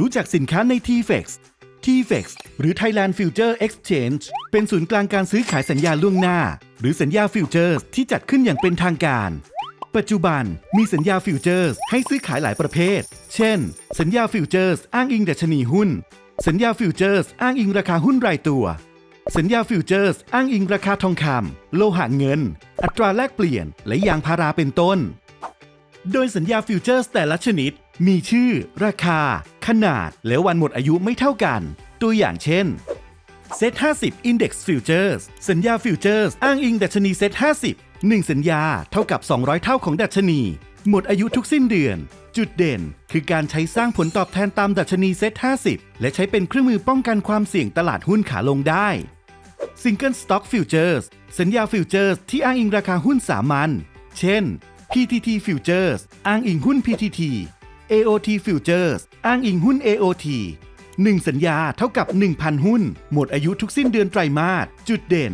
รู้จักสินค้าใน TFX TFX หรือ Thailand Future Exchange เป็นศูนย์กลางการซื้อขายสัญญาล่วงหน้า หรือสัญญาฟิวเจอร์สที่จัดขึ้นอย่างเป็นทางการ ปัจจุบันมีสัญญาฟิวเจอร์สให้ซื้อขายหลายประเภท เช่น สัญญาฟิวเจอร์สอ้างอิงดัชนีหุ้น สัญญาฟิวเจอร์สอ้างอิงราคาหุ้นรายตัว สัญญาฟิวเจอร์สอ้างอิงราคาทองคำโลหะเงิน อัตราแลกเปลี่ยน และยางพาราเป็นต้น โดยสัญญาฟิวเจอร์สแต่ละชนิด มีชื่อ ราคา ขนาด และวันหมดอายุไม่เท่ากัน ตัวอย่างเช่นเซต50 Index Futures สัญญาฟิวเจอร์สอ้างอิงดัชนีเซต50 1 สัญญาเท่ากับ 200 เท่าของดัชนี หมดอายุทุกสิ้นเดือน จุดเด่น คือการใช้สร้างผลตอบแทนตามดัชนีเซต50 และใช้เป็นเครื่องมือป้องกันความเสี่ยงตลาดหุ้นขาลงได้ Single Stock Futures สัญญาฟิวเจอร์สที่อ้างอิงราคาหุ้นสามัญ เช่น PTT Futures อ้างอิงหุ้น PTT AOT Futures อ้างอิงหุ้น AOT 1 สัญญาเท่ากับ 1,000 หุ้น หมดอายุทุกสิ้นเดือนไตรมาส จุดเด่น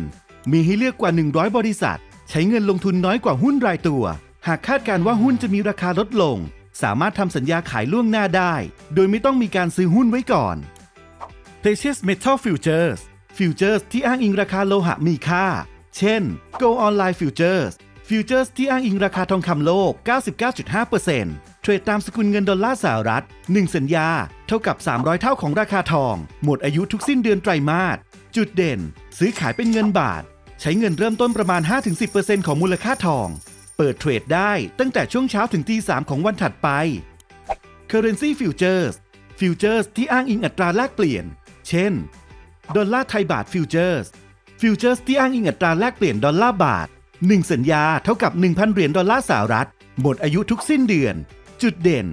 มีให้เลือกกว่า 100 บริษัท ใช้เงินลงทุนน้อยกว่าหุ้นรายตัว หากคาดการว่าหุ้นจะมีราคาลดลง สามารถทำสัญญาขายล่วงหน้าได้ โดยไม่ต้องมีการซื้อหุ้นไว้ก่อน Precious Metal Futures Futures ที่อ้างอิงราคาโลหะมีค่า เช่น Go Online Futures Futures ที่อ้างอิงราคาทองคำโลก 99.5% เทรดตามสกุลเงินดอลลาร์สหรัฐ 1 สัญญา เท่ากับ 300 เท่าของราคาทอง หมดอายุทุกสิ้นเดือนไตรมาส จุดเด่น ซื้อขายเป็นเงินบาท ใช้เงินเริ่มต้นประมาณ 5-10%ของมูลค่าทอง เปิดเทรดได้ตั้งแต่ช่วงเช้าถึงตี3ของวันถัดไป Currency Futures Futures ที่อ้างอิงอัตราแลกเปลี่ยน เช่น ดอลลาร์ไทยบาทฟิวเจอร์สฟิวเจอร์สที่อ้างอิงอัตราแลกเปลี่ยนดอลลาร์บาท 1 สัญญาเท่ากับ 1,000 เหรียญดอลลาร์สหรัฐ หมดอายุทุกสิ้นเดือน จุดเด่น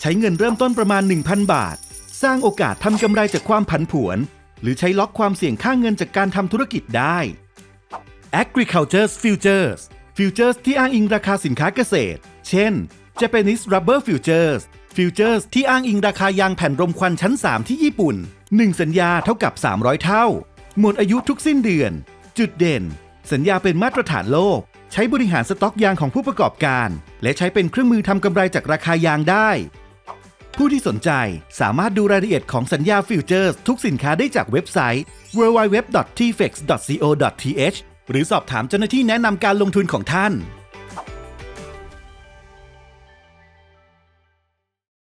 ใช้เงินเริ่มต้นประมาณ 1,000 บาท สร้างโอกาสทำกำไรจากความผันผวน หรือใช้ล็อกความเสี่ยงค่าเงินจากการทำธุรกิจได้ Agriculture Futures Futures ที่อ้างอิงราคาสินค้าเกษตร เช่น Japanese Rubber Futures Futures ที่อ้างอิงราคายางแผ่นรมควันชั้น 3 ที่ญี่ปุ่น 1 สัญญาเท่ากับ 300 เท่า หมดอายุทุกสิ้นเดือน จุดเด่น สัญญาเป็นมาตรฐานโลก ใช้บริหารสต็อกยางของผู้ประกอบการ และใช้เป็นเครื่องมือทำกำไรจากราคายางได้ ผู้ที่สนใจสามารถดูรายละเอียดของสัญญาฟิวเจอร์สทุกสินค้าได้จากเว็บไซต์ www.tfex.co.th หรือสอบถามเจ้าหน้าที่แนะนำการลงทุนของท่าน